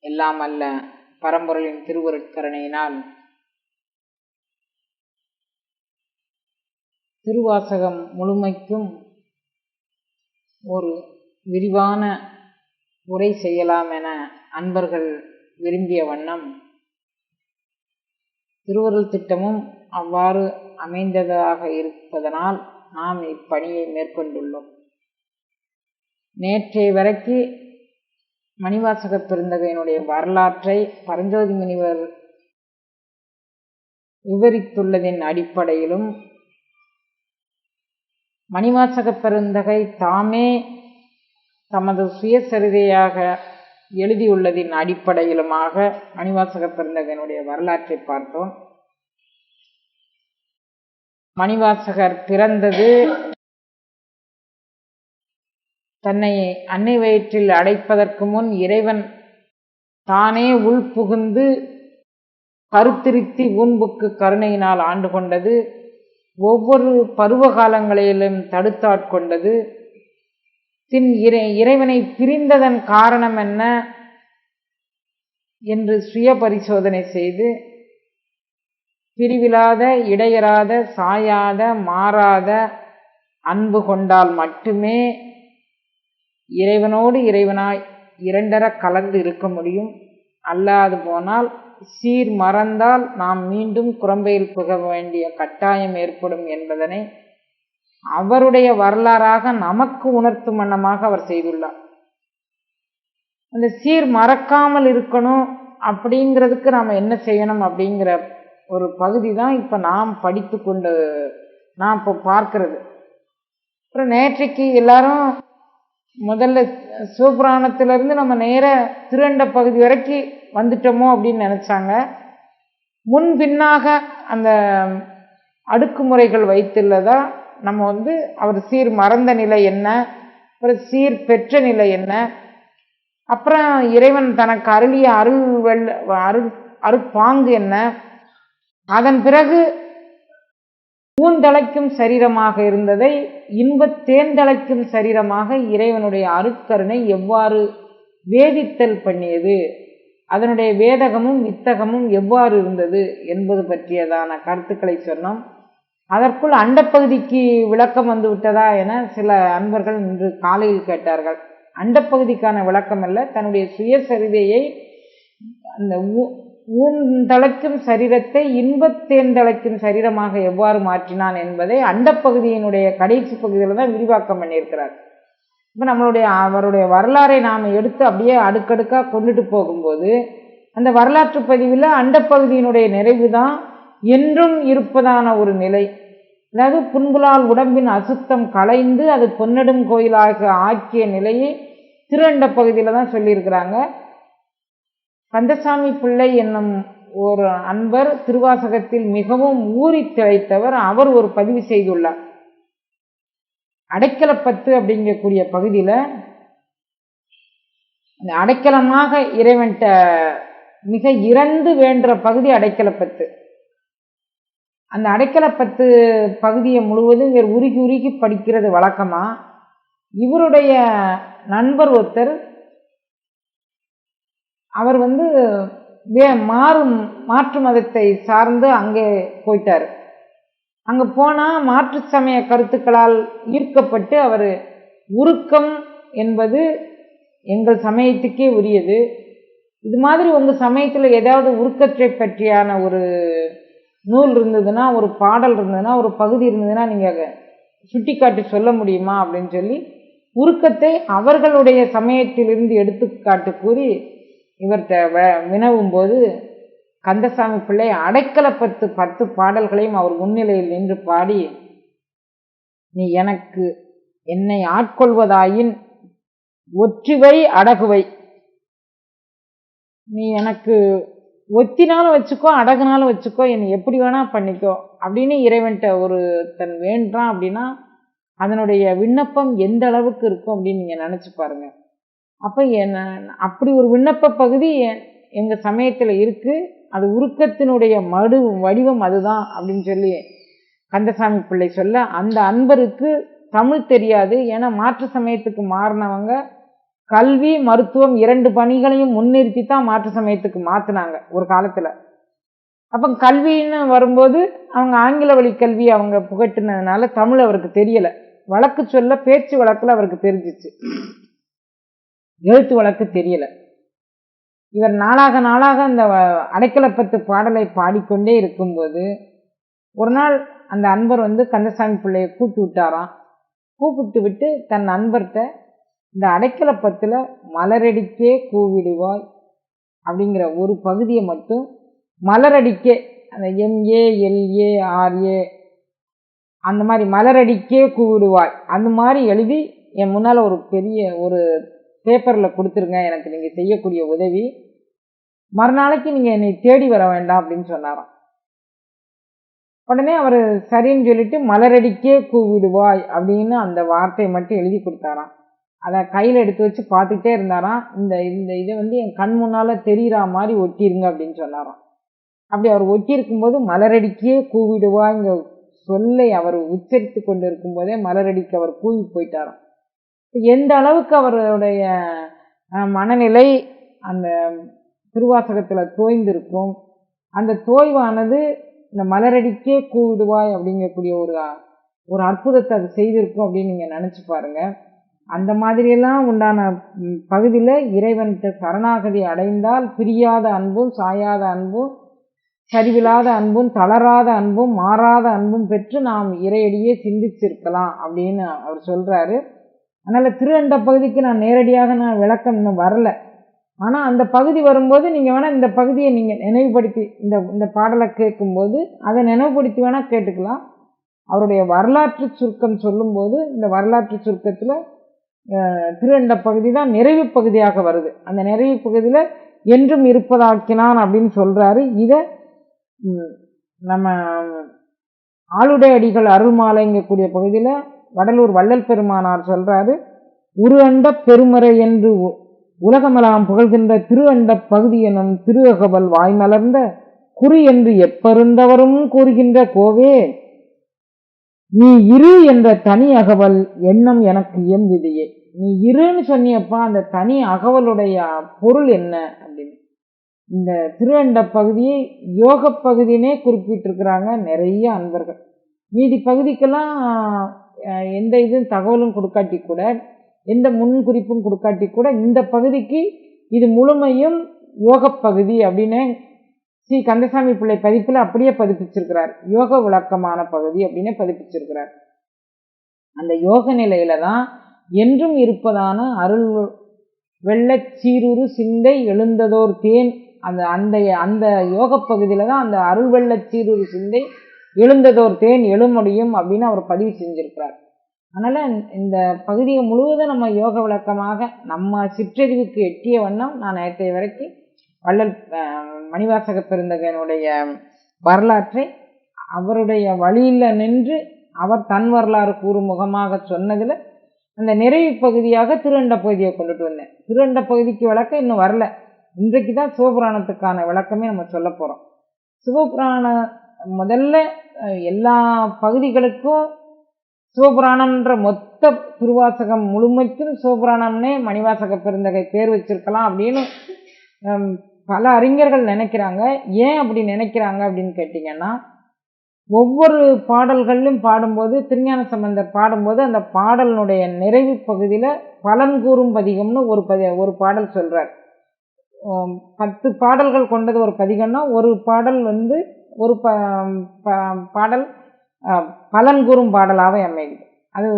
எல்லாம் அல்ல பரம்பொருளின் திருவருட்கருணையினால். திருவாசகம் முழுமைக்கும் ஒரு விரிவான உரை செய்யலாம் என அன்பர்கள் விரும்பிய வண்ணம். திருவருள் திட்டமும் அவ்வாறு அமைந்ததாக இருப்பதனால் நாம் இப்பணியை மேற்கொண்டுள்ளோம். நேற்றைய வரைக்கு மணிவாசக பெருந்தகையினுடைய வரலாற்றை பரஞ்சோதி முனிவர் விவரித்துள்ளதின் அடிப்படையிலும் மணிவாசக பெருந்தகை தாமே தமது சுயசரிதையாக எழுதியுள்ளதின் அடிப்படையிலுமாக மணிவாசக பெருந்தகையினுடைய வரலாற்றை பார்த்தோம். மணிவாசகர் பிறந்தது தன்னை அன்னை வயிற்றில் அடைப்பதற்கு முன் இறைவன் தானே உள்புகுந்து கருத்திருத்தி ஊன்புக்கு கருணையினால் ஆண்டு கொண்டது. ஒவ்வொரு பருவ காலங்களிலும் தடுத்தாட்கொண்டது பின் இறை இறைவனை பிரிந்ததன் காரணம் என்ன என்று சுய பரிசோதனை செய்து பிரிவிலாத இடையராத சாயாத மாறாத அன்பு கொண்டால் மட்டுமே இறைவனோடு இறைவனாய் இரண்டர கலந்து இருக்க முடியும். அல்லாது போனால் சீர் மறந்தால் நாம் மீண்டும் குரம்பையில் புக வேண்டிய கட்டாயம் ஏற்படும் என்பதனை அவருடைய வரலாறாக நமக்கு உணர்த்தும் வண்ணமாக அவர் செய்துள்ளார். அந்த சீர் மறக்காமல் இருக்கணும் அப்படிங்கிறதுக்கு நாம் என்ன செய்யணும் அப்படிங்கிற ஒரு பகுதி தான் இப்போ நாம் படித்து கொண்டு நான் இப்போ பார்க்கறது. அப்புறம் நேற்றைக்கு எல்லாரும் முதல்ல சிவபுராணத்திலேருந்து நம்ம நேர திருண்ட பகுதி வரைக்கும் வந்துட்டோமோ அப்படின்னு நினச்சாங்க. முன் பின்னாக அந்த அடுக்குமுறைகள் வைத்துள்ளதா நம்ம வந்து அவர் சீர் மறந்த நிலை என்ன அப்புறம் சீர் பெற்ற நிலை என்ன அப்புறம் இறைவன் தனக்கு அருளிய அருள் வெள் அருள் அருட்பாங்கு என்ன அதன் பிறகு பூந்தளைக்கும் சரீரமாக இருந்ததை இன்பத் தேர்ந்தளைக்கும் சரீரமாக இறைவனுடைய அருட்கருணை எவ்வாறு வேதித்தல் பண்ணியது அதனுடைய வேதகமும் வித்தகமும் எவ்வாறு இருந்தது என்பது பற்றியதான கருத்துக்களை சொன்னோம். அதற்குள் அண்டப்பகுதிக்கு விளக்கம் வந்து விட்டதா என சில அன்பர்கள் இன்று காலையில் கேட்டார்கள். அண்டப்பகுதிக்கான விளக்கம் அல்ல தன்னுடைய சுயசரிதையை அந்த ஊந்தளைக்கும் சரீரத்தை இன்பத்தேந்தளைக்கும் சரீரமாக எவ்வாறு மாற்றினான் என்பதை அண்டப்பகுதியினுடைய கடைசி பகுதியில் தான் விரிவாக்கம் பண்ணியிருக்கிறார். இப்போ நம்மளுடைய அவருடைய வரலாறை நாம் எடுத்து அப்படியே அடுக்கடுக்காக கொண்டுட்டு போகும்போது அந்த வரலாற்று பதிவில் அண்டப்பகுதியினுடைய நிறைவு தான் என்றும் இருப்பதான ஒரு நிலை. அதாவது புண்புலால் உடம்பின் அசுத்தம் களைந்து அது பொன்னடும் கோயிலாக ஆக்கிய நிலையை திருஅண்ட பகுதியில் தான் சொல்லியிருக்கிறாங்க. கந்தசாமி பிள்ளை என்னும் ஒரு அன்பர் திருவாசகத்தில் மிகவும் ஊறி திளைத்தவர். அவர் ஒரு பதிவு செய்துள்ளார். அடைக்கலப்பத்து அப்படிங்கக்கூடிய பகுதியில் அந்த அடைக்கலமாக இறைவன்கிட்ட மிக இறந்து வேண்டுற பகுதி அடைக்கலப்பத்து. அந்த அடைக்கலப்பத்து பகுதியை முழுவதும் இவர் உருகி உருகி படிக்கிறது வழக்கமாக இவருடைய நண்பர் ஒருத்தர் அவர் வந்து வே மாறும் மாற்று மதத்தை சார்ந்து அங்கே போயிட்டார். அங்கே போனால் மாற்று சமய கருத்துக்களால் ஈர்க்கப்பட்டு அவர் உருக்கம் என்பது எங்கள் சமயத்துக்கே உரியது. இது மாதிரி உங்கள் சமயத்தில் ஏதாவது உருக்கத்தை பற்றியான ஒரு நூல் இருந்ததுன்னா ஒரு பாடல் இருந்ததுன்னா ஒரு பகுதி இருந்ததுன்னா நீங்கள் சுட்டி காட்டி சொல்ல முடியுமா அப்படின்னு சொல்லி உருக்கத்தை அவர்களுடைய சமயத்திலிருந்து எடுத்துக்காட்டு கூறி இவர்கிட்ட வினவும் போது கந்தசாமி பிள்ளை அடைக்கல பத்து பத்து பாடல்களையும் அவர் முன்னிலையில் நின்று பாடி நீ எனக்கு என்னை ஆட்கொள்வதாயின் ஒற்றுவை அடகுவை. நீ எனக்கு ஒத்தினாலும் வச்சுக்கோ அடகுனாலும் வச்சுக்கோ என்னை எப்படி வேணா பண்ணிக்கோ அப்படின்னு இறைவன்கிட்ட ஒரு தன் வேண்டான் அப்படின்னா அதனுடைய விண்ணப்பம் எந்த அளவுக்கு இருக்கும் அப்படின்னு நீங்கள் நினச்சி பாருங்க. அப்போ என்ன அப்படி ஒரு விண்ணப்ப பகுதி எங்கள் சமயத்தில் இருக்குது அது உருக்கத்தினுடைய மடு வடிவம் அதுதான் அப்படின்னு சொல்லி கந்தசாமி பிள்ளை சொல்ல அந்த அன்பருக்கு தமிழ் தெரியாது. ஏன்னா மாற்று சமயத்துக்கு மாறினவங்க கல்வி மருத்துவம் இரண்டு பணிகளையும் முன்னிறுத்தி தான் மாற்று சமயத்துக்கு மாற்றினாங்க ஒரு காலத்தில். அப்போ கல்வின்னு வரும்போது அவங்க ஆங்கில வழி கல்வி அவங்க புகட்டினதுனால தமிழ் அவருக்கு தெரியலை. வழக்கு சொல்ல பேச்சு வழக்கில் அவருக்கு தெரிஞ்சிச்சு. எழுத்து வழக்கு தெரியல. இவர் நாளாக நாளாக அந்த அடைக்கலப்பத்து பாடலை பாடிக்கொண்டே இருக்கும்போது ஒரு நாள் அந்த அன்பர் வந்து கந்தசாமி பிள்ளையை கூப்பிட்டு விட்டாராம். கூப்பிட்டு விட்டு தன் நண்பர்கிட்ட இந்த அடைக்கலப்பத்தில் மலரடிக்கே கூவிடுவாய் அப்படிங்கிற ஒரு பகுதியை மட்டும் மலரடிக்கே அந்த எம்ஏ எல்ஏ ஆர்ஏ அந்த மாதிரி மலரடிக்கே கூவிடுவாய். அந்த மாதிரி எழுதி என் முன்னால் ஒரு பெரிய ஒரு பேப்பரில் கொடுத்துருங்க எனக்கு நீங்கள் செய்யக்கூடிய உதவி. மறுநாளைக்கு நீங்கள் என்னை தேடி வர வேண்டாம் அப்படின்னு சொன்னாராம். உடனே அவர் சரின்னு சொல்லிட்டு மலரடிக்கே கூவிடுவாய் அப்படின்னு அந்த வார்த்தையை மட்டும் எழுதி கொடுத்தாராம். அதை கையில் எடுத்து வச்சு பார்த்துட்டே இருந்தாராம். இந்த இந்த இதை வந்து என் கண் முன்னால் தெரிகிற மாதிரி ஒட்டிருங்க அப்படின்னு சொன்னாராம். அப்படி அவர் ஒட்டியிருக்கும்போது மலரடிக்கே கூவிடுவாய்ங்க சொல்லை அவர் உச்சரித்து கொண்டு இருக்கும்போதே மலரடிக்கு அவர் கூவி போயிட்டாராம். எந்த அளவுக்கு அவருடைய மனநிலை அந்த திருவாசகத்தில் தோய்ந்திருக்கும் அந்த தோய்வானது இந்த மலரடிக்கே கூடுவாய் அப்படிங்கக்கூடிய ஒரு ஒரு அற்புதத்தை அது செய்திருக்கும் அப்படின்னு நீங்கள் நினச்சி பாருங்க. அந்த மாதிரியெல்லாம் உண்டான பகுதியில் இறைவன்கிட்ட சரணாகதி அடைந்தால் பிரியாத அன்பும் சாயாத அன்பும் சரிவில்லாத அன்பும் தளராத அன்பும் மாறாத அன்பும் பெற்று நாம் இறையடியே சிந்திச்சிருக்கலாம் அப்படின்னு அவர் சொல்கிறாரு அதனால் திருவண்ட பகுதிக்கு நான் நேரடியாக நான் விளக்கம் இன்னும் வரல. ஆனால் அந்த பகுதி வரும்போது நீங்கள் வேணால் இந்த பகுதியை நீங்கள் நினைவுபடுத்தி இந்த இந்த பாடலை கேட்கும்போது அதை நினைவுபடுத்தி வேணால் கேட்டுக்கலாம். அவருடைய வரலாற்று சுருக்கம் சொல்லும்போது இந்த வரலாற்று சுருக்கத்தில் திருஅண்ட பகுதி தான் நிறைவு பகுதியாக வருது. அந்த நிறைவு பகுதியில் என்றும் இருப்பதாக்கினான் அப்படின்னு சொல்கிறாரு இதை நம்ம ஆளுடை அடிகள் அருள்மாலைங்கக்கூடிய பகுதியில் வடலூர் வள்ளல் பெருமானார் சொல்கிறாரு உரு அண்ட பெருமறை என்று உலகமெல்லாம் புகழ்கின்ற திரு அண்ட பகுதி எனும் திரு அகவல் வாய்மலர்ந்த குறி என்று எப்பருந்தவரும் கூறுகின்ற கோவே நீ இரு என்ற தனி அகவல் எண்ணம் எனக்கு இயம்பிதையே நீ இருன்னு சொன்னியப்பா அந்த தனி அகவலுடைய பொருள் என்ன அப்படின்னு. இந்த திருவண்ட பகுதியை யோக பகுதினே குறிப்பிட்டிருக்கிறாங்க நிறைய அன்பர்கள். மீதி பகுதிக்கெல்லாம் எந்த இதுவும் தகவலும் கொடுக்காட்டி கூட எந்த முன் குறிப்பும் கொடுக்காட்டி கூட இந்த பகுதிக்கு இது முழுமையும் யோக பகுதி அப்படின்னு ஸ்ரீ கந்தசாமி பிள்ளை பதிப்பில் அப்படியே பதிப்பிச்சிருக்கிறார். யோக விளக்கமான பகுதி அப்படின்னு பதிப்பிச்சிருக்கிறார். அந்த யோக நிலையில தான் என்றும் இருப்பதான அருள் வெள்ளச் சீருரு சிந்தை எழுந்ததோர் தேன் அந்த அந்த அந்த யோக பகுதியில தான் அந்த அருள் வெள்ளச் சீருரு சிந்தை எழுந்ததோர் தேன் எழுமுடியும் அப்படின்னு அவர் பதிவு செஞ்சிருக்கிறார். அதனால் இந்த பகுதியை முழுவதும் நம்ம யோக விளக்கமாக நம்ம சிற்றறிவுக்கு எட்டிய வண்ணம் நான் நேற்றைய வரைக்கும் வள்ளல் மணிவாசக பெருந்தகனுடைய வரலாற்றை அவருடைய வழியில் நின்று அவர் தன் வரலாறு கூறும் முகமாக சொன்னதில் அந்த நிறைவு பகுதியாக திருவண்ட பகுதியை கொண்டுட்டு வந்தேன். திருவண்ட பகுதிக்கு விளக்கம் இன்னும் வரல. இன்றைக்கு தான் சிவபுராணத்துக்கான விளக்கமே நம்ம சொல்ல போகிறோம் சிவபுராண முதல்ல எல்லா பகுதிகளுக்கும் சிவபுராணம்ன்ற மொத்த திருவாசகம் முழுமைக்கும் சிவபுராணம்னே மணிவாசக பெருந்தகை பேர் வச்சிருக்கலாம் அப்படின்னு பல அறிஞர்கள் நினைக்கிறாங்க. ஏன் அப்படி நினைக்கிறாங்க அப்படின்னு கேட்டிங்கன்னா ஒவ்வொரு பாடல்களிலும் பாடும்போது திருஞான சம்பந்தர் பாடும்போது அந்த பாடலினுடைய நிறைவு பகுதியில் பலன் கூறும் பதிகம்னு ஒரு பதி ஒரு பாடல் சொல்கிறார் பத்து பாடல்கள் கொண்டது ஒரு பதிகம்னா ஒரு பாடல் வந்து ஒரு ப ப- பாடல் பலன் கூறும் பாடலாக அமையுது. அது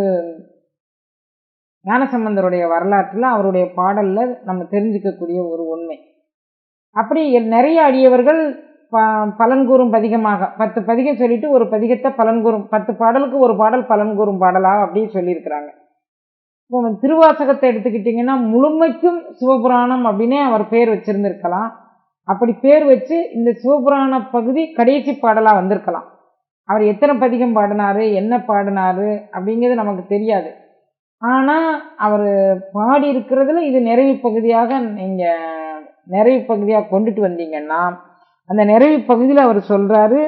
ஞானசம்பந்தருடைய வரலாற்றில் அவருடைய பாடலில் நம்ம தெரிஞ்சுக்கக்கூடிய ஒரு உண்மை. அப்படி நிறைய அடியவர்கள் ப பலன் கூறும் பதிகமாக பத்து பதிகம் சொல்லிட்டு ஒரு பதிகத்தை பலன் கூறும் பத்து பாடலுக்கு ஒரு பாடல் பலன் கூறும் பாடலாக அப்படின்னு சொல்லியிருக்கிறாங்க. இப்போ திருவாசகத்தை எடுத்துக்கிட்டிங்கன்னா முழுமைக்கும் சிவபுராணம் அப்படின்னே அவர் பேர் வச்சுருந்துருக்கலாம். அப்படி பேர் வச்சு இந்த சிவபுராண பகுதி கடைசி பாடலாக வந்திருக்கலாம். அவர் எத்தனை பதிகம் பாடினாரு என்ன பாடினாரு அப்படிங்கிறது நமக்கு தெரியாது. ஆனால் அவர் பாடி இருக்கிறதுல இது நிறைவு பகுதியாக நீங்கள் நிறைவு பகுதியாக கொண்டுட்டு வந்தீங்கன்னா அந்த நிறைவு பகுதியில் அவர் சொல்கிறாரு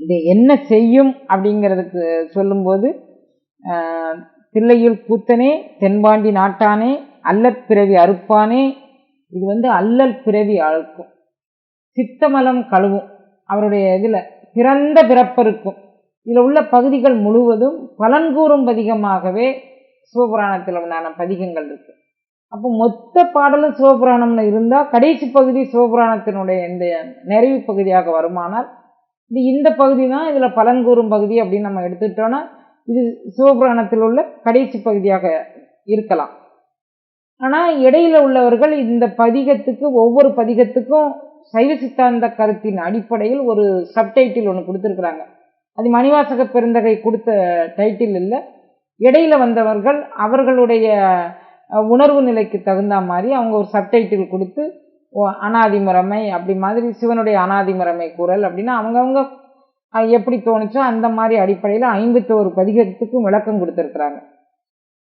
இது என்ன செய்யும் அப்படிங்கிறதுக்கு சொல்லும்போது தில்லையில் கூத்தனே தென்பாண்டி நாட்டானே அல்ல பிறவி அறுப்பானே இது வந்து அல்லல் பிறவி அழுக்கும் சித்தமலம் கழுவும். அவருடைய இதில் பிறந்த பிறப்பருக்கும் இதில் உள்ள பகுதிகள் முழுவதும் பலன்கூறும் பதிகமாகவே சிவபுராணத்தில் உண்டான பதிகங்கள் இருக்கு. அப்போ மொத்த பாடலும் சிவபுராணம்னு இருந்தால் கடைசி பகுதி சிவபுராணத்தினுடைய இந்த நிறைவு பகுதியாக வருமானால் இது இந்த பகுதி தான் இதில் பலன்கூறும் பகுதி அப்படின்னு நம்ம எடுத்துட்டோன்னா இது சிவபுராணத்தில் உள்ள கடைசி பகுதியாக இருக்கலாம். ஆனால் இடையில் உள்ளவர்கள் இந்த பதிகத்துக்கு ஒவ்வொரு பதிகத்துக்கும் சைவ சித்தாந்த கருத்தின் அடிப்படையில் ஒரு சப்டைட்டில் ஒன்று கொடுத்துருக்குறாங்க. அது மணிவாசக பெருந்தகை கொடுத்த டைட்டில் இல்லை. இடையில் வந்தவர்கள் அவர்களுடைய உணர்வு நிலைக்கு தகுந்த மாதிரி அவங்க ஒரு சப்டைட்டில் கொடுத்து ஓ, அனாதி முறைமை அப்படி மாதிரி சிவனுடைய அனாதி முறைமை கூறல் அப்படின்னா அவங்கவுங்க எப்படி தோணுச்சோ அந்த மாதிரி அடிப்படையில் ஐம்பத்தோரு பதிகத்துக்கும் விளக்கம் கொடுத்துருக்குறாங்க.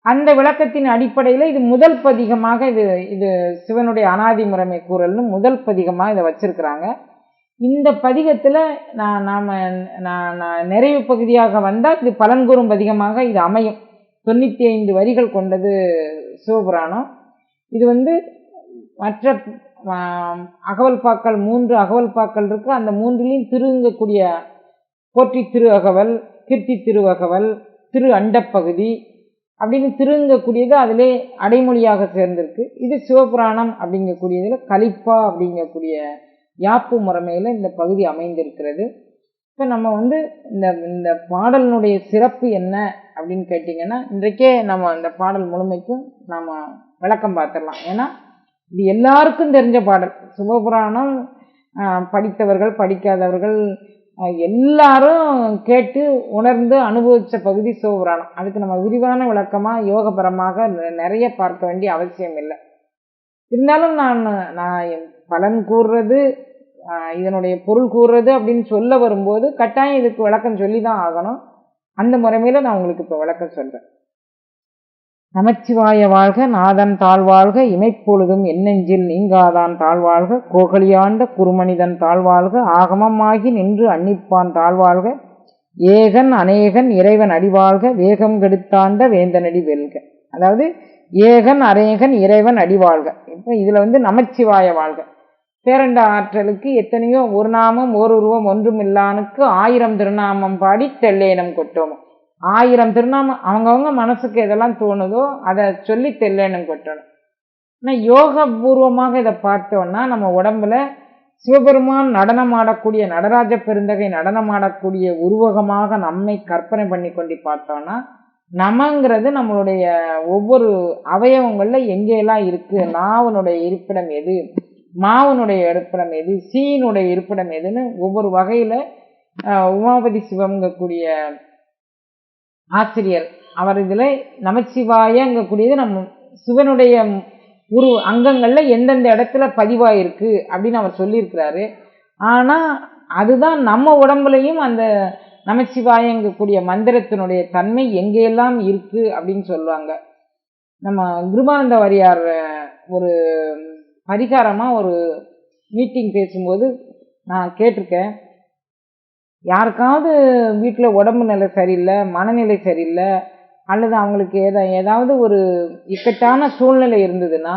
அந்த விளக்கத்தின் அடிப்படையில் இது முதல் பதிகமாக இது இது சிவனுடைய அனாதி முறைமை கூறல்னு முதல் பதிகமாக இதை வச்சுருக்கிறாங்க. இந்த பதிகத்தில் நான் நாம் நான் நான் நிறைவு பகுதியாக வந்தால் இது பலன்கூறும் பதிகமாக இது அமையும். தொண்ணூற்றி ஐந்து வரிகள் கொண்டது சிவபுராணம். இது வந்து மற்ற அகவல் பாக்கள் மூன்று அகவல் பாக்கள் இருக்குது அந்த மூன்றிலையும் திருங்கக்கூடிய போற்றி திரு அகவல் கீர்த்தி திருவகவல் திரு அண்டப்பகுதி அப்படின்னு திருங்கக்கூடியது அதிலே அடைமொழியாக சேர்ந்திருக்கு. இது சிவபுராணம் அப்படிங்கக்கூடியதில் கலிப்பா அப்படிங்கக்கூடிய யாப்பு முறைமையில் இந்த பகுதி அமைந்திருக்கிறது. இப்போ நம்ம வந்து இந்த இந்த பாடலினுடைய சிறப்பு என்ன அப்படின்னு கேட்டிங்கன்னா இன்றைக்கே நம்ம இந்த பாடல் முழுமைக்கும் நாம் விளக்கம் பார்த்துடலாம். ஏன்னா இது எல்லாருக்கும் தெரிஞ்ச பாடல். சிவபுராணம் படித்தவர்கள் படிக்காதவர்கள் எல்லாரும் கேட்டு உணர்ந்து அனுபவித்த பகுதி சிவபுராணம். அதுக்கு நம்ம விரிவான விளக்கமாக யோகபரமாக நிறைய பார்க்க வேண்டிய அவசியம் இல்லை. இருந்தாலும் நான் நான் பலன் கூறுறது இதனுடைய பொருள் கூறுறது அப்படின்னு சொல்ல வரும்போது கட்டாயம் இதுக்கு விளக்கம் சொல்லி தான் ஆகணும். அந்த முறைமையில் நான் உங்களுக்கு இப்போ விளக்கம் சொல்கிறேன் நமச்சிவாய வாழ்க நாதன் தாழ்வாழ்க இமைப்பொழுதும் எண்ணெஞ்சில் நீங்காதான் தாழ்வாழ்க கோகலியாண்ட குருமனிதன் தாழ்வாழ்க ஆகமமாகி நின்று அன்னிப்பான் தாழ்வாழ்க ஏகன் அநேகன் இறைவன் அடிவாழ்க வேகம் கெடுத்தாண்ட வேந்தனடி வெல்க. அதாவது ஏகன் அநேகன் இறைவன் அடிவாழ்க இப்போ இதில் வந்து நமச்சிவாய வாழ்க. பேரண்ட ஆற்றலுக்கு எத்தனையோ ஒரு நாமம் ஓர் உருவம் ஒன்றுமில்லானுக்கு ஆயிரம் திருநாமம் பாடி தெல்லேனம் கொட்டோமும் ஆயிரம் திருநாம அவங்கவுங்க மனசுக்கு எதெல்லாம் தோணுதோ அதை சொல்லி தெல்லேனம் கொட்டணும். ஆனால் யோகபூர்வமாக இதை பார்த்தோன்னா நம்ம உடம்புல சிவபெருமான் நடனமாடக்கூடிய நடராஜ பெருந்தகை நடனமாடக்கூடிய உருவகமாக நம்மை கற்பனை பண்ணி கொண்டு பார்த்தோன்னா நமங்கிறது நம்மளுடைய ஒவ்வொரு அவயவங்களில் எங்கேயெல்லாம் இருக்குது நாவனுடைய இருப்பிடம் எது மாவனுடைய இருப்பிடம் எது சீனுடைய இருப்பிடம் எதுன்னு ஒவ்வொரு வகையில் உமாபதி சிவங்கக்கூடிய ஆசிரியர். அவர் இதில் நமச்சிவாயங்கக்கூடியது நம்ம சிவனுடைய உரு அங்கங்களில் எந்தெந்த இடத்துல பதிவாயிருக்கு அப்படின்னு அவர் சொல்லியிருக்கிறாரு. ஆனால் அதுதான் நம்ம உடம்புலையும் அந்த நமச்சிவாயங்கக்கூடிய மந்திரத்தினுடைய தன்மை எங்கெல்லாம் இருக்குது அப்படின்னு சொல்லுவாங்க. நம்ம கிருபானந்த வாரியார் ஒரு பரிகாரமாக ஒரு மீட்டிங் பேசும்போது நான் கேட்டிருக்கேன். யாருக்காவது வீட்டில் உடம்பு நிலை சரியில்லை மனநிலை சரியில்லை அல்லது அவங்களுக்கு ஏதா ஏதாவது ஒரு இக்கட்டான சூழ்நிலை இருந்ததுன்னா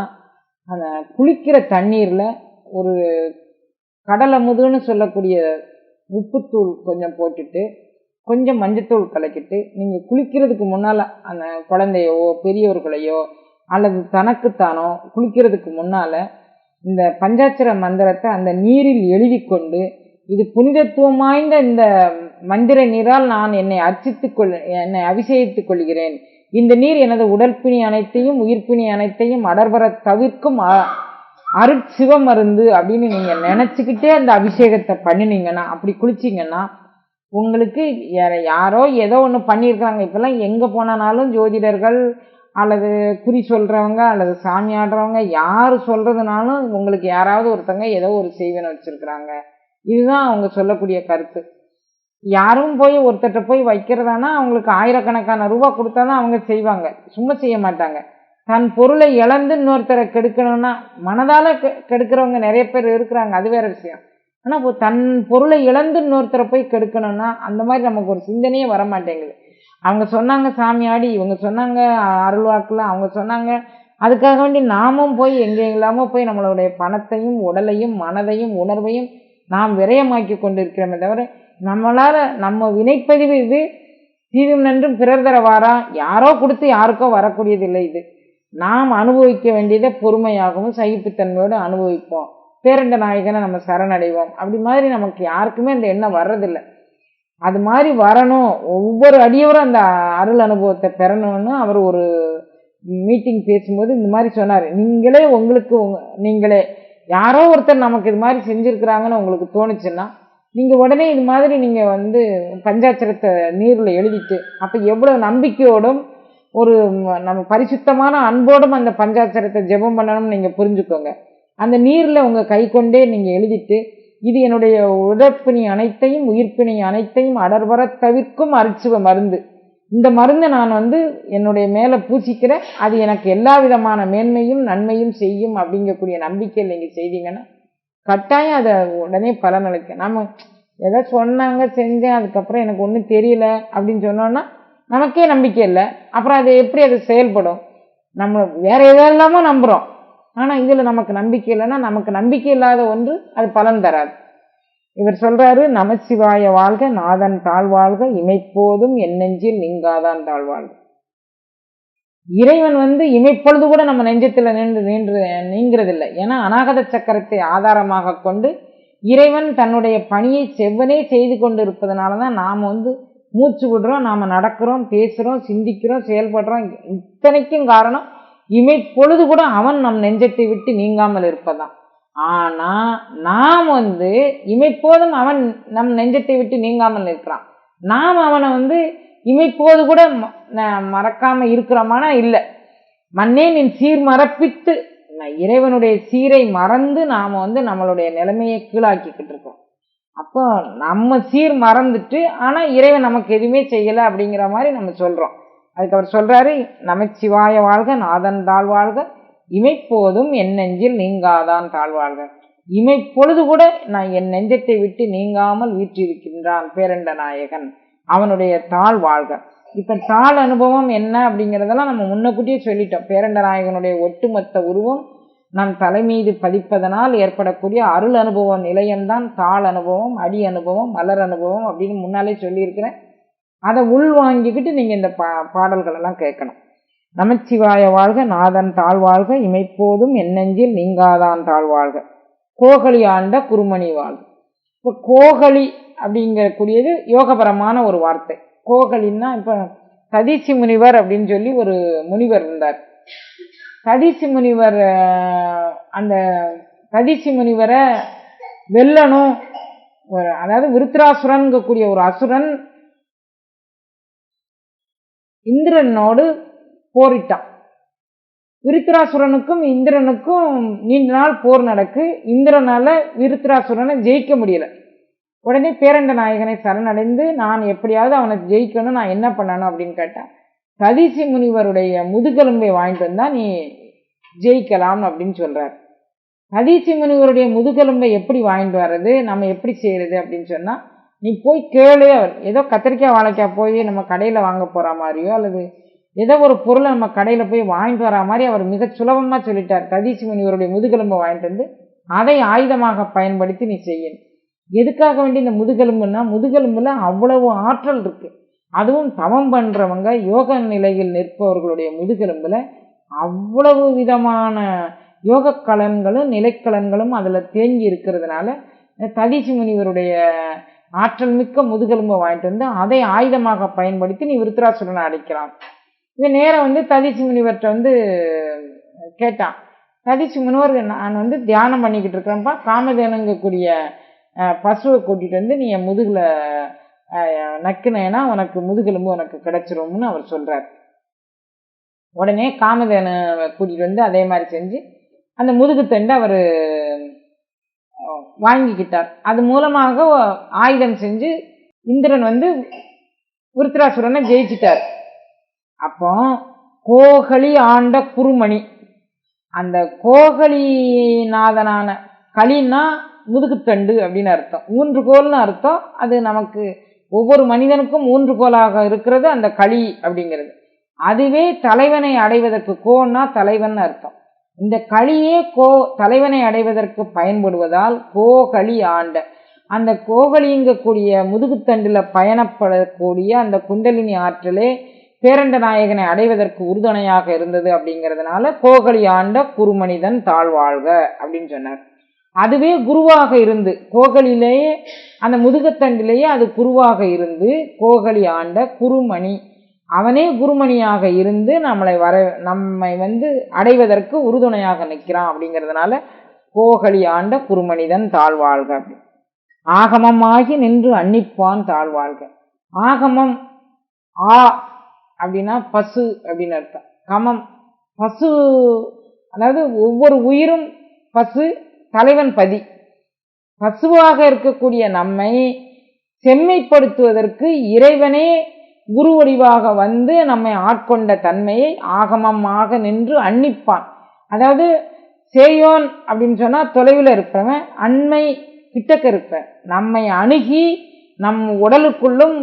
அந்த குளிக்கிற தண்ணீரில் ஒரு கடலை முதுன்னு சொல்லக்கூடிய உப்புத்தூள் கொஞ்சம் போட்டுட்டு கொஞ்சம் மஞ்சத்தூள் கலக்கிட்டு நீங்கள் குளிக்கிறதுக்கு முன்னால் அந்த குழந்தையோ பெரியவர்களையோ அல்லது தனக்குத்தானோ குளிக்கிறதுக்கு முன்னால் இந்த பஞ்சாட்சர மந்திரத்தை அந்த நீரில் எழுதி கொண்டு இது புனிதத்துவம் வாய்ந்த இந்த மந்திர நீரால் நான் என்னை அர்ச்சித்துக் கொள் என்னை அபிஷேகித்துக் கொள்கிறேன். இந்த நீர் எனது உடற்பிணி அனைத்தையும் உயிர்ப்பிணி அனைத்தையும் அடர்வர தவிர்க்கும் அ- அருட்சிவ மருந்து அப்படின்னு நீங்கள் நினச்சிக்கிட்டே அந்த அபிஷேகத்தை பண்ணினீங்கன்னா அப்படி குளிச்சிங்கன்னா உங்களுக்கு யாரோ ஏதோ ஒன்று பண்ணியிருக்கிறாங்க. இப்போல்லாம் எங்கே போனாலும் ஜோதிடர்கள் அல்லது குறி சொல்கிறவங்க அல்லது சாமி ஆடுறவங்க யார் சொல்கிறதுனாலும் உங்களுக்கு யாராவது ஒருத்தங்க ஏதோ ஒரு செய்வனை வச்சுருக்குறாங்க. இதுதான் அவங்க சொல்லக்கூடிய கருத்து. யாரும் போய் ஒருத்தர்கிட்ட போய் வைக்கிறதானா அவங்களுக்கு ஆயிரக்கணக்கான ரூபா கொடுத்தா தான் அவங்க செய்வாங்க. சும்மா செய்ய மாட்டாங்க. தன் பொருளை இழந்து இன்னொருத்தரை கெடுக்கணும்னா மனதால் கெ கெடுக்கிறவங்க நிறைய பேர் இருக்கிறாங்க. அது வேற விஷயம். ஆனால் இப்போ தன் பொருளை இழந்து இன்னொருத்தரை போய் கெடுக்கணும்னா அந்த மாதிரி நமக்கு ஒரு சிந்தனையே வர மாட்டேங்குது அவங்க சொன்னாங்க சாமியாடி இவங்க சொன்னாங்க அருள்வாக்கில் அவங்க சொன்னாங்க அதுக்காக வேண்டி நாமும் போய் எங்கே இல்லாமல் போய் நம்மளுடைய பணத்தையும் உடலையும் மனதையும் உணர்வையும் நாம் விரயமாக்கி கொண்டிருக்கிறோமே தவிர நம்மளால் நம்ம வினைப்பதிவு இது தீதும் நன்றும் பிறர் தரவாரா யாரோ கொடுத்து யாருக்கோ வரக்கூடியதில்லை இது. நாம் அனுபவிக்க வேண்டியதை பொறுமையாகவும் சகிப்புத்தன்மையோடு அனுபவிப்போம். பேரண்ட நாயகனை நம்ம சரணடைவோம். அப்படி மாதிரி நமக்கு யாருக்குமே அந்த எண்ணம் வர்றதில்லை. அது மாதிரி வரணும். ஒவ்வொரு அடியவரும் அந்த அருள் அனுபவத்தை பெறணும்னு அவர் ஒரு மீட்டிங் பேசும்போது இந்த மாதிரி சொன்னார். நீங்களே உங்களுக்கு உங்க- நீங்களே யாரோ ஒருத்தர் நமக்கு இது மாதிரி செஞ்சுருக்கிறாங்கன்னு உங்களுக்கு தோணுச்சுன்னா நீங்கள் உடனே இது மாதிரி நீங்கள் வந்து பஞ்சாட்சரத்தை நீரில் எழுதிட்டு அப்போ எவ்வளோ நம்பிக்கையோடும் ஒரு நம்ம பரிசுத்தமான அன்போடும் அந்த பஞ்சாட்சரத்தை ஜெபம் பண்ணணும்னு நீங்கள் புரிஞ்சுக்கோங்க. அந்த நீரில் உங்கள் கை கொண்டே நீங்கள் எழுதிட்டு இது என்னுடைய உடற்பிணி அனைத்தையும் உயிர்ப்பிணி அனைத்தையும் அடர்வர தவிர்க்கும் அரிச்சுவ மருந்து. இந்த மருந்தை நான் வந்து என்னுடைய மேலே பூசிக்கிறேன் அது எனக்கு எல்லா விதமான மேன்மையும் நன்மையும் செய்யும் அப்படிங்கக்கூடிய நம்பிக்கையில் நீங்கள் செய்தீங்கன்னா கட்டாயம் அதை உடனே பலனளிக்கும் நம்ம எதை சொன்னாங்க செஞ்சேன் அதுக்கப்புறம் எனக்கு ஒன்றும் தெரியல அப்படின்னு சொன்னோன்னா நமக்கே நம்பிக்கை இல்லை. அப்புறம் அது எப்படி அது செயல்படும்? நம்ம வேற எதெல்லாமோ நம்புகிறோம் ஆனால் இதில் நமக்கு நம்பிக்கை இல்லைன்னா நமக்கு நம்பிக்கை இல்லாத ஒன்று அது பலன் தராது. இவர் சொல்றாரு நமசிவாய வாழ்க நாதன் தாழ்வாழ்க இமைப்போதும் என் நெஞ்சில் நீங்காதான் தாழ்வாழ்க இறைவன் வந்து இமைப்பொழுது கூட நம்ம நெஞ்சத்தில் நின்று நின்று நீங்கிறதில்லை. ஏன்னா அநாகத சக்கரத்தை ஆதாரமாக கொண்டு இறைவன் தன்னுடைய பணியை செவ்வனே செய்து கொண்டு இருப்பதனால தான் நாம் வந்து மூச்சு விடுறோம் நாம் நடக்கிறோம் பேசுகிறோம் சிந்திக்கிறோம் செயல்படுறோம். இத்தனைக்கும் காரணம் இமைப்பொழுது கூட அவன் நம் நெஞ்சத்தை விட்டு நீங்காமல் இருப்பதான். ஆனால் நாம் வந்து இமைப்போதும் அவன் நம் நெஞ்சத்தை விட்டு நீங்காமல் இருக்கிறான் நாம் அவனை வந்து இமைப்போது கூட ம- ந- இருக்கிறோமானா இல்லை. மண்ணே நின் சீர் மறப்பித்து நான் இறைவனுடைய சீரை மறந்து நாம் வந்து நம்மளுடைய நிலைமையை கீழாக்கிக்கிட்டு இருக்கோம். அப்போ நம்ம சீர் மறந்துட்டு ஆனால் இறைவன் நமக்கு எதுவுமே செய்யலை அப்படிங்கிற மாதிரி நம்ம சொல்கிறோம் அதுக்கு அவர் சொல்கிறாரு நமச்சிவாய வாழ்க நாதன் தாழ்வாழ்க இமைப்போதும் என் நெஞ்சில் நீங்காதான் தாழ்வாழ்க. இமைப்பொழுது கூட நான் என் நெஞ்சத்தை விட்டு நீங்காமல் வீற்றிருக்கின்றான் பேரண்ட நாயகன். அவனுடைய தாழ் வாழ்க. இப்ப தாழ் அனுபவம் என்ன அப்படிங்கிறதெல்லாம் நம்ம முன்னக்கூட்டியே சொல்லிட்டோம். பேரண்ட நாயகனுடைய ஒட்டுமொத்த உருவம் நம் தலைமீது பதிப்பதனால் ஏற்படக்கூடிய அருள் அனுபவ நிலையம்தான் தாழ் அனுபவம் அடி அனுபவம் மலர் அனுபவம் அப்படின்னு முன்னாலே சொல்லியிருக்கிறேன். அதை உள் வாங்கிக்கிட்டு நீங்க இந்த பா பாடல்கள் எல்லாம் கேட்கணும். நமச்சிவாய வாழ்க நாதன் தாழ்வாழ்க இமைப்போதும் என்னெஞ்சில் நீங்காதான் தாழ்வாழ்க கோகலி ஆண்ட குருமணி வாழ்க. இப்போ கோகலி அப்படிங்கக்கூடியது யோகபரமான ஒரு வார்த்தை. கோகலின்னா இப்போ சதீசி முனிவர் அப்படின்னு சொல்லி ஒரு முனிவர் இருந்தார். சதீசி முனிவர் அந்த சதீசி முனிவரை வெல்லணும். ஒரு அதாவது விருத்ராசுரன்கக்கூடிய ஒரு அசுரன் இந்திரனோடு போரிட்டான் விருத்ராசுரனுக்கும் இந்திரனுக்கும் நீண்ட நாள் போர் நடக்கு. இந்திரனால விருத்ராசுரனை ஜெயிக்க முடியல. உடனே பேரண்ட நாயகனை சரணடைந்து நான் எப்படியாவது அவனை ஜெயிக்கணும் நான் என்ன பண்ணணும்? அப்படின்னு கேட்டான் சதீசி முனிவருடைய முதுகெலும்பை வாங்கிட்டு வந்தா நீ ஜெயிக்கலாம் அப்படின்னு சொல்றார். சதீசி முனிவருடைய முதுகெலும்பை எப்படி வாங்கிட்டு வர்றது நம்ம எப்படி செய்யறது அப்படின்னு சொன்னா நீ போய் கேளு ஏதோ கத்திரிக்காய் வாழைக்காய் போய் நம்ம கடையில் வாங்க போகிற மாதிரியோ அல்லது ஏதோ ஒரு பொருளை நம்ம கடையில் போய் வாங்கிட்டு வர மாதிரி அவர் மிக சுலபமாக சொல்லிட்டார். சதீசி முனிவருடைய முதுகெலும்பை வாங்கிட்டு வந்து அதை ஆயுதமாக பயன்படுத்தி நீ செய்யணும். எதுக்காக வேண்டி இந்த முதுகெலும்புன்னா முதுகெலும்பில் அவ்வளவு ஆற்றல் இருக்குது அதுவும் தவம் பண்ணுறவங்க யோக நிலையில் நிற்பவர்களுடைய முதுகெலும்பில் அவ்வளவு விதமான யோக கலன்களும் நிலைக்கலன்களும் அதில் தேங்கி இருக்கிறதுனால ததீசி முனிவருடைய ஆற்றல் மிக்க முதுகெலும்பை வாங்கிட்டு வந்து அதை ஆயுதமாக பயன்படுத்தி நீ விருத்ராசுரனை அடைக்கலாம் இது நேரம் வந்து ததிச்சு முனிவர்கிட்ட வந்து கேட்டான். ததிச்சு முனிவர் நான் வந்து தியானம் பண்ணிக்கிட்டு இருக்கிறேன்ப்பா காமதேனுங்கக்கூடிய பசுவை கூட்டிகிட்டு வந்து நீ என் முதுகில் நக்குனேன்னா உனக்கு முதுகெலும்பு உனக்கு கிடைச்சிரும்னு அவர் சொல்கிறார் உடனே காமதேனு கூட்டிகிட்டு வந்து அதே மாதிரி செஞ்சு அந்த முதுகுத்தண்டு அவர் வாங்கிக்கிட்டார். அது மூலமாக ஆயுதம் செஞ்சு இந்திரன் வந்து விருத்ராசுரனை ஜெயிச்சிட்டார். அப்போ கோகலி ஆண்ட குருமணி. அந்த கோகலிநாதனான களின்னா முதுகுத்தண்டு அப்படின்னு அர்த்தம். மூன்று கோல்னு அர்த்தம். அது நமக்கு ஒவ்வொரு மனிதனுக்கும் மூன்று கோலாக இருக்கிறது அந்த களி அப்படிங்கிறது. அதுவே தலைவனை அடைவதற்கு கோன்னா தலைவன் அர்த்தம். இந்த களியே கோ தலைவனை அடைவதற்கு பயன்படுவதால் கோகளி ஆண்ட. அந்த கோகலிங்கக்கூடிய முதுகுத்தண்டில் பயணப்படக்கூடிய அந்த குண்டலினி ஆற்றலே பேரண்ட நாயகனை அடைவதற்கு உறுதுணையாக இருந்தது அப்படிங்கிறதுனால கோகலி ஆண்ட குருமனிதன் தாழ்வாழ்க அப்படின்னு சொன்னார். அதுவே குருவாக இருந்து கோகலிலேயே அந்த முதுகத்தண்டிலேயே அது குருவாக இருந்து கோகலி ஆண்ட குருமணி. அவனே குருமணியாக இருந்து நம்மளை வர நம்மை வந்து அடைவதற்கு உறுதுணையாக நிற்கிறான் அப்படிங்கிறதுனால கோகலி ஆண்ட குருமனிதன் தாழ்வாழ்க அப்படி. ஆகமமாகி நின்று அன்னிப்பான் தாழ்வாழ்க ஆகமம் ஆ அப்படின்னா பசு அப்படின்னு அர்த்தம். கமம் பசு அதாவது ஒவ்வொரு உயிரும் பசு தலைவன் பதி. பசுவாக இருக்கக்கூடிய நம்மை செம்மைப்படுத்துவதற்கு இறைவனே குரு வடிவாக வந்து நம்மை ஆட்கொண்ட தன்மையை ஆகமமாக நின்று அன்னிப்பான். அதாவது சேயோன் அப்படின்னு சொன்னால் தொலைவில் இருப்பவன் அண்மை கிட்டக்க இருப்பேன். நம்மை அணுகி நம் உடலுக்குள்ளும்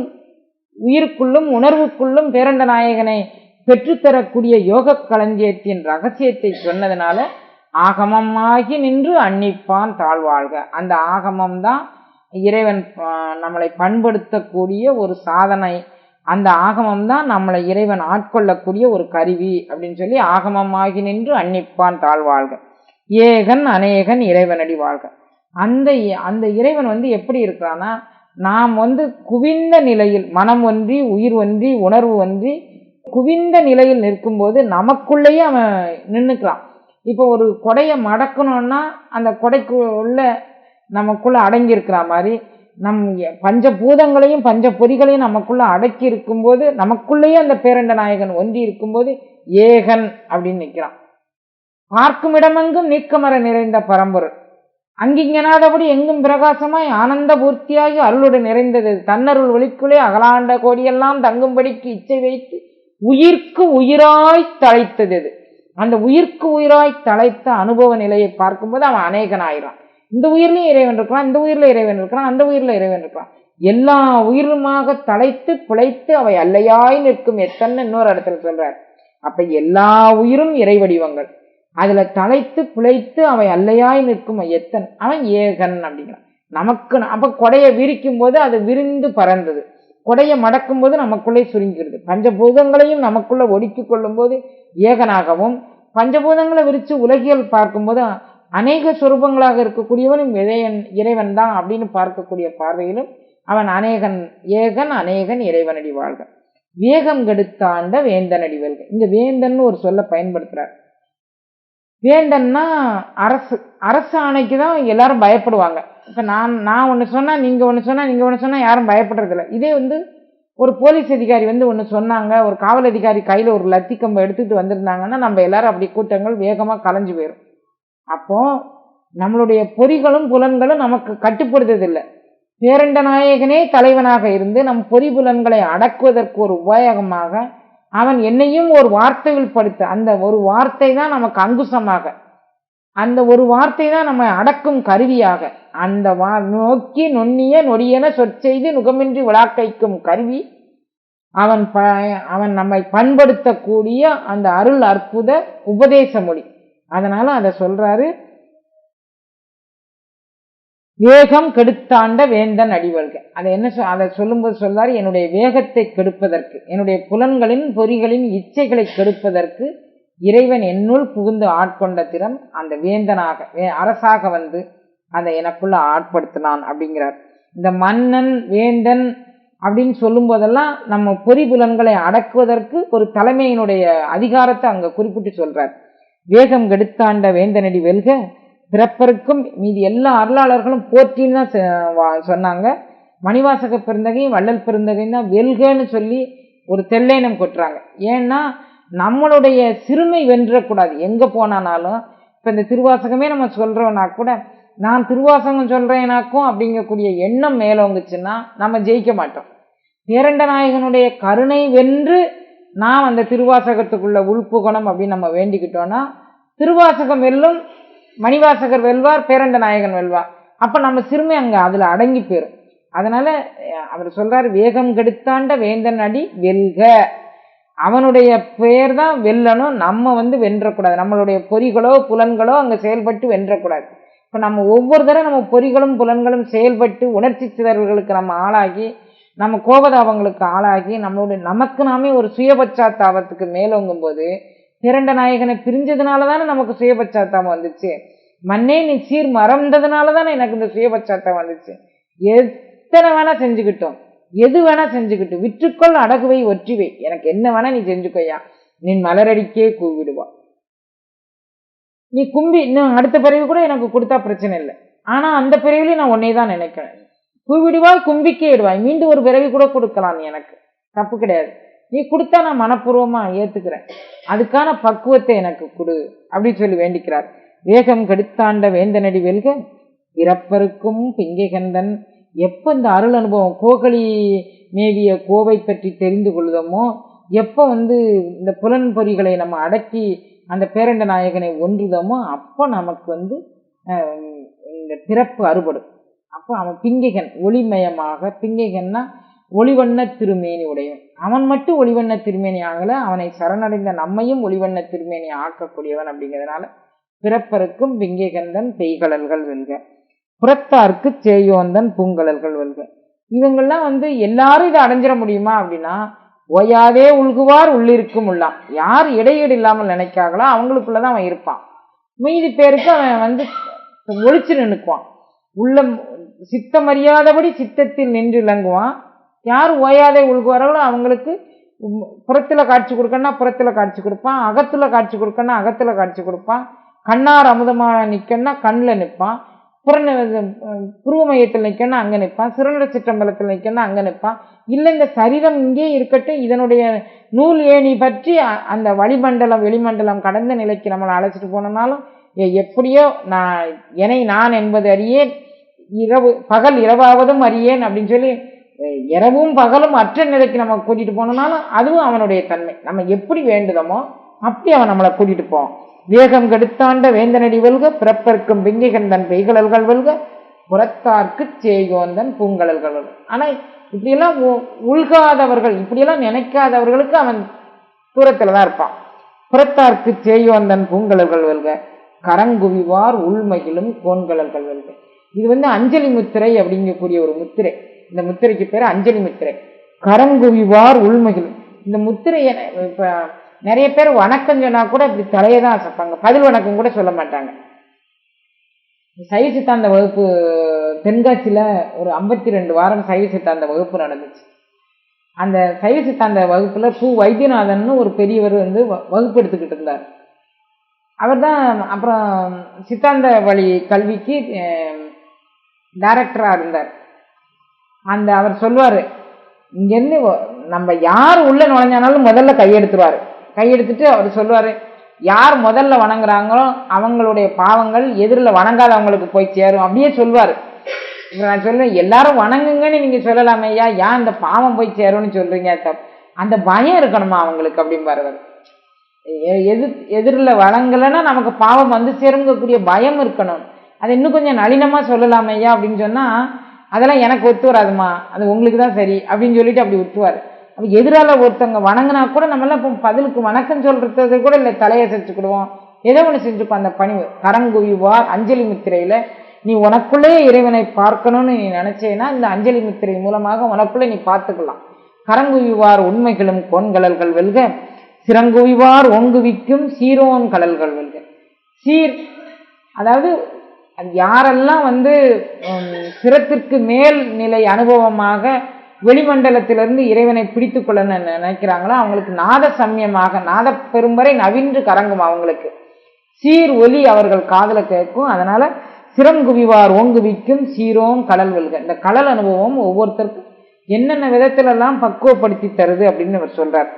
உயிருக்குள்ளும் உணர்வுக்குள்ளும் பேரண்ட நாயகனை பெற்றுத்தரக்கூடிய யோக களஞ்சியத்தின் ரகசியத்தை சொன்னதுனால ஆகமமாகி நின்று அன்னிப்பான் தாழ்வாழ்க. அந்த ஆகமம் தான் இறைவன் நம்மளை பண்படுத்தக்கூடிய ஒரு சாதனை. அந்த ஆகமம் தான் நம்மளை இறைவன் ஆட்கொள்ளக்கூடிய ஒரு கருவி அப்படின்னு சொல்லி ஆகமமாகி நின்று அன்னிப்பான் தாழ்வாழ்க. ஏகன் அநேகன் இறைவனடி வாழ்க. அந்த இ- அந்த இறைவன் வந்து எப்படி இருக்கிறான்னா நாம் வந்து குவிந்த நிலையில் மனம் ஒன்றி உயிர் ஒன்றி உணர்வு ஒன்றி குவிந்த நிலையில் நிற்கும்போது நமக்குள்ளேயே அவன் நின்றுக்கலாம் இப்போ ஒரு கொடையை மடக்கணும்னா அந்த கொடைக்கு உள்ள நமக்குள்ளே அடங்கியிருக்கிற மாதிரி நம் பஞ்ச பஞ்சபூதங்களையும் பஞ்ச பொறிகளையும் நமக்குள்ளே அடக்கி இருக்கும்போது நமக்குள்ளேயே அந்த பேரண்ட நாயகன் ஒன்றி இருக்கும்போது ஏகன் அப்படின்னு நிற்கிறான். பார்க்கும் இடமெங்கும் நீக்கமர நிறைந்த பரம்பொருள். அங்கிங்கனாதபடி எங்கும் பிரகாசமாய் ஆனந்த பூர்த்தியாகி அருளுடன் நிறைந்தது. தன்னருள் ஒளிக்குள்ளே அகலாண்ட கோடியெல்லாம் தங்கும்படிக்கு இச்சை வைத்து உயிர்க்கு உயிராய் தழைத்தது அது. அந்த உயிர்க்கு உயிராய் தழைத்த அனுபவ நிலையை பார்க்கும்போது அவன் அநேகனாயிரான் இந்த உயிர்லையும் இறைவன் இருக்கிறான் இந்த உயிரில் இறைவன் இருக்கிறான் அந்த உயிரில் இறைவன் இருக்கிறான் எல்லா உயிருமாக தழைத்து பிழைத்து அவை அல்லையாய் நிற்கும் எத்தனை இன்னொரு இடத்துல சொல்றார். அப்ப எல்லா உயிரும் இறை வடிவங்கள் அதுல தலைத்து பிழைத்து அவன் அல்லையாய் நிற்கும் எத்தன்? அவன் ஏகன் அப்படிங்கிறான். நமக்கு அப்ப கொடையை விரிக்கும் போது அது விரிந்து பறந்தது. கொடையை மடக்கும் போது நமக்குள்ளே சுருங்கிறது பஞ்சபூதங்களையும் நமக்குள்ள ஒடுக்கி கொள்ளும் போது ஏகனாகவும் பஞ்சபூதங்களை விரித்து உலகியல் பார்க்கும்போது அநேக சுரூபங்களாக இருக்கக்கூடியவனும் இறைவன் இறைவன் தான் அப்படின்னு பார்க்கக்கூடிய பார்வையிலும் அவன் அநேகன் ஏகன் அநேகன் இறைவனடி வாழ்க. வேகம் கெடுத்தாண்ட வேந்தனடி வெல்க. இந்த வேந்தன் ஒரு சொல்ல பயன்படுத்துகிறார் வேந்தன்னா அரசு அரசு ஆணைக்கு தான் எல்லாரும் பயப்படுவாங்க. இப்போ நான் நான் ஒன்று சொன்னால் நீங்கள் ஒன்று சொன்னால் நீங்கள் ஒன்று சொன்னால் யாரும் பயப்படுறதில்ல. இதே வந்து ஒரு போலீஸ் அதிகாரி வந்து ஒன்று சொன்னாங்க ஒரு காவல் அதிகாரி கையில் ஒரு லத்தி கம்பை எடுத்துகிட்டு வந்திருந்தாங்கன்னா நம்ம எல்லாரும் அப்படி கூட்டங்கள் வேகமாக கலைஞ்சு போயிடும் அப்போது நம்மளுடைய பொறிகளும் புலன்களும் நமக்கு கட்டுப்படுத்துறதில்லை பேரண்ட நாயகனே தலைவனாக இருந்து நம் பொறி புலன்களை அடக்குவதற்கு ஒரு உபாயகமாக அவன் என்னையும் ஒரு வார்த்தையில் படுத்த அந்த ஒரு வார்த்தை தான் நமக்கு அங்குசமாக. அந்த ஒரு வார்த்தை தான் நம்ம அடக்கும் கருவியாக. அந்த வா நோக்கி நுண்ணிய நொடியென சொற்செய்து நுகமின்றி விழாக்கைக்கும் கருவி அவன் ப அவன் நம்மை பண்படுத்தக்கூடிய அந்த அருள் அற்புத உபதேச மொழி. அதனால் அதை சொல்கிறாரு வேகம் கெடுத்தாண்ட வேந்தன் அடிவழ்க அதை என்ன சொ- அதை சொல்லும்போது சொல்றாரு என்னுடைய வேகத்தை கெடுப்பதற்கு என்னுடைய புலன்களின் பொறிகளின் இச்சைகளை கெடுப்பதற்கு இறைவன் என்னுள் புகுந்து ஆட்கொண்ட திறம் அந்த வேந்தனாக வே- அரசாக வந்து அதை எனக்குள்ள ஆட்படுத்தினான் அப்படிங்கிறார். இந்த மன்னன் வேந்தன் அப்படின்னு சொல்லும் போதெல்லாம் நம்ம பொறி புலன்களை அடக்குவதற்கு ஒரு தலைமையினுடைய அதிகாரத்தை அங்கே குறிப்பிட்டு சொல்றார். வேகம் கெடுத்தாண்ட வேந்தனடி வெல்க பிறப்பருக்கும் மீதி எல்லா அருளாளர்களும் போற்றின்னு தான் சொன்னாங்க. மணிவாசக பெருந்தகையும் வள்ளல் பெருந்தகையும் தான் வெல்கன்னு சொல்லி ஒரு தெல்லைனம் கொட்டுறாங்க. ஏன்னா நம்மளுடைய சிறுமை வென்றக்கூடாது. எங்கே போனானாலும். இப்போ இந்த திருவாசகமே நம்ம சொல்கிறோன்னா கூட நான் திருவாசகம் சொல்கிறேனாக்கும் அப்படிங்கக்கூடிய எண்ணம் மேலோங்குச்சுன்னா நம்ம ஜெயிக்க மாட்டோம். பேரண்ட நாயகனுடைய கருணை வென்று நாம் அந்த திருவாசகத்துக்குள்ள உள்புகணும் அப்படின்னு நம்ம வேண்டிக்கிட்டோன்னா திருவாசகம் வெல்லும் மணிவாசகர் வெல்வார் பேரண்ட நாயகன் வெல்வார். அப்போ நம்ம சிறுமை அங்கே அதில் அடங்கி போயிடும் அதனால் அவர் சொல்கிறார் வேகம் கெடுத்தாண்ட வேந்தன் அடி வெல்க. அவனுடைய பெயர் தான் வெல்லணும். நம்ம வந்து வென்றக்கூடாது. நம்மளுடைய பொறிகளோ புலன்களோ அங்கே செயல்பட்டு வென்றக்கூடாது. இப்போ நம்ம ஒவ்வொரு தடவை நம்ம பொறிகளும் புலன்களும் செயல்பட்டு உணர்ச்சி சிதறல்களுக்கு நம்ம ஆளாகி நம்ம கோபதாபங்களுக்கு ஆளாகி நம்மளுடைய நமக்கு நாமே ஒரு சுயபச்சாத்தாபத்துக்கு மேலோங்கும் போது இரண்ட நாயகனை பிரிஞ்சதுனால தானே நமக்கு சுயபச்சாத்தாபம் வந்துச்சு? மண்ணே நீ சீர் மறந்ததுனால தானே எனக்கு இந்த சுயபச்சாத்தாபம் வந்துச்சு? எத்தனை வேணா செஞ்சுக்கிட்டோம். எது வேணா செஞ்சுக்கிட்டு விற்றுக்கொள் அடகுவை ஒற்றிவை. எனக்கு என்ன வேணா நீ செஞ்சுக்கோயா நீ மலரடிக்கே கூவிடுவா. நீ கும்பி இன்னும் அடுத்த பிறவி கூட எனக்கு கொடுத்தா பிரச்சனை இல்லை. ஆனா அந்த பிறவிலையும் நான் உன்னை தான் நினைக்கிறேன். கூவிடுவாய் கும்பிக்கே இடுவாய். மீண்டும் ஒரு பிறவி கூட கொடுக்கலாம் நீ எனக்கு. தப்பு கிடையாது. நீ கொடுத்தா நான் மனப்பூர்வமா ஏற்றுக்கிறேன் அதுக்கான பக்குவத்தை எனக்கு கொடு அப்படின்னு சொல்லி வேண்டிக்கிறார். வேகம் கெடுத்தாண்ட வேந்தனடி வெல்க இறப்பருக்கும் பிங்கைகந்தன் எப்போ இந்த அருள் அனுபவம் கோகலி மேவிய கோவை பற்றி தெரிந்து கொள்ளுதமோ எப்போ வந்து இந்த புலன் பொறிகளை நம்ம அடக்கி அந்த பேரண்ட நாயகனை ஒன்றுதமோ அப்போ நமக்கு வந்து இந்த பிறப்பு அறுபடும். அப்போ அவன் பிங்கைகன் ஒளிமயமாக பிங்கைகன்னா ஒளிவண்ண திருமேனி உடையவன். அவன் மட்டும் ஒளிவண்ண திருமேனி ஆகல அவனை சரணடைந்த நம்மையும் ஒளிவண்ண திருமேனி ஆக்கக்கூடியவன் அப்படிங்கிறதுனால பிறப்பருக்கும் விங்ககந்தன் பெய்கடல்கள் வெல்க. புறத்தார்க்கு சேயோந்தன் பூங்கடல்கள் வெல்க. இவங்கெல்லாம் வந்து எல்லாரும் இதை அடைஞ்சிட முடியுமா அப்படின்னா ஓயாதே உள்குவார் உள்ளிருக்கும் உள்ளாம். யார் இடையீடு இல்லாமல் நினைக்காங்களோ அவங்களுக்குள்ளதான் அவன் இருப்பான். மீதி பேருக்கு அவன் வந்து ஒழிச்சு நின்னுக்குவான். உள்ள சித்தமறியாதபடி சித்தத்தில் நின்று விளங்குவான். யார் ஓயாதே உள்குவார்களோ அவங்களுக்கு புறத்தில் காட்சி கொடுக்கணும்னா புறத்தில் காட்சி கொடுப்பான் அகத்தில் காட்சி கொடுக்கணும்னா அகத்தில் காட்சி கொடுப்பான் கண்ணார் அமுதமாக நிக்கணும்னா கண்ணில் நிற்பான் புறந புருவ மையத்தில் நிற்கணும்னா அங்கே நிற்பான் சிறுநட சிற்றம்பலத்தில் நிற்கணும்னா அங்கே நிற்பான். இல்லை இந்த சரீரம் இங்கே இருக்கட்டும் இதனுடைய நூல் ஏணி பற்றி அந்த வளிமண்டலம் வெளிமண்டலம் கடந்த நிலைக்கு நம்மளை அழைச்சிட்டு போனோம்னாலும் எப்படியோ நான் என்னை நான் என்பது அறியேன் இரவு பகல் இரவாவதும் அறியேன் அப்படின்னு சொல்லி இரவும் பகலும் அற்ற நிலைக்கு நம்ம கூட்டிட்டு போனோம்னாலும் அதுவும் அவனுடைய தன்மை. நம்ம எப்படி வேண்டுதமோ அப்படி அவன் நம்மளை கூட்டிட்டு போவான். வேகம் கெடுத்தாண்ட வேந்தனடி வெல்க பிறப்பர்க்கும் பிங்கிகந்தன் பெய்கடல்கள் வெல்க புறத்தார்க்கு சேயோந்தன் பூங்கலல்கள் வெல்க. ஆனா இப்படியெல்லாம் உ- உள்காதவர்கள் இப்படியெல்லாம் நினைக்காதவர்களுக்கு அவன் தூரத்துல தான் இருப்பான். புறத்தார்க்கு சேயோந்தன் பூங்கடல்கள் வெல்க கரங்குவிவார் உள்மகிழும் கோன்கடல்கள் வெல்க. இது வந்து அஞ்சலி முத்திரை அப்படிங்கக்கூடிய ஒரு முத்திரை. இந்த முத்திரைக்கு பேர் அஞ்சலி முத்திரை. கரங்குவிவார் உள்மகிழும். இந்த முத்திரையை இப்போ நிறைய பேர் வணக்கம் சொன்னா கூட இப்படி தலையை தான் அசைப்பாங்க. பதில் வணக்கம் கூட சொல்ல மாட்டாங்க. சைவ சித்தாந்த வகுப்பு தென்காட்சியில் ஒரு ஐம்பத்தி ரெண்டு வாரம் சைவ சித்தாந்த வகுப்பு நடந்துச்சு. அந்த சைவ சித்தாந்த வகுப்பில் பூ வைத்தியநாதன் ஒரு பெரியவர் வந்து வ- வகுப்பு எடுத்துக்கிட்டு இருந்தார். அவர் தான் அப்புறம் சித்தாந்த வழி கல்விக்கு டைரக்டராக இருந்தார். அந்த அவர் சொல்வார் இங்கேருந்து நம்ம யார் உள்ளே நுழைஞ்சானாலும் முதல்ல கையெடுத்துருவார். கையெடுத்துட்டு அவர் சொல்லுவார் யார் முதல்ல வணங்குறாங்களோ அவங்களுடைய பாவங்கள் எதிரில் வணங்காதவங்களுக்கு போய் சேரும். அப்படியே சொல்வார் இப்போ நான் சொல்லுவேன் எல்லாரும் வணங்குங்கன்னு நீங்கள் சொல்லலாமே ஐயா ஏன் அந்த பாவம் போய் சேரும்னு சொல்கிறீங்க தப் அந்த பயம் இருக்கணுமா அவங்களுக்கு அப்படிம்பாரு அவர். எது எதிரில் வழங்கலைன்னா நமக்கு பாவம் வந்து சேருங்கக்கூடிய பயம் இருக்கணும். அதை இன்னும் கொஞ்சம் நளினமாக சொல்லலாமையா அப்படின்னு சொன்னால் அதெல்லாம் எனக்கு ஒத்து வராதுமா. அது உங்களுக்கு தான் சரி அப்படின்னு சொல்லிட்டு அப்படி ஒத்துவார். அப்போ எதிரால ஒருத்தவங்க வணங்கினா கூட நம்மளாம் இப்போ பதிலுக்கு வணக்கம் சொல்கிறது கூட இல்லை தலையை செஞ்சுக்கிடுவோம் ஏதோ ஒன்று செஞ்சுப்போம் அந்த பணிவு. கரங்குவிவார் அஞ்சலி முத்திரையில் நீ உனக்குள்ளே இறைவனை பார்க்கணும்னு நீ நினச்சேன்னா இந்த அஞ்சலி முத்திரை மூலமாக உனக்குள்ளே நீ பார்த்துக்கலாம். கரங்குவிவார் உண்மைகளும் கோன்கடல்கள் வெல்க. சிறங்குவிவார் ஒங்குவிக்கும் சீரோன் கடல்கள் வெல்க. சீர் அதாவது அது யாரெல்லாம் வந்து சிரத்திற்கு மேல் நிலை அனுபவமாக வெளிமண்டலத்திலிருந்து இறைவனை பிடித்து கொள்ள நினைக்கிறாங்களோ அவங்களுக்கு நாத சமயமாக நாத பெரும்பறை நவின்று கறங்கும் அவங்களுக்கு. சீர் ஒலி அவர்கள் காதலை கேட்கும். அதனால சிறங்குவிவார் ஓங்குவிக்கும் சீரோம் கடல் வெல்க. இந்த கடல் அனுபவம் ஒவ்வொருத்தருக்கும் என்னென்ன விதத்திலெல்லாம் பக்குவப்படுத்தி தருது அப்படின்னு அவர் சொல்கிறார்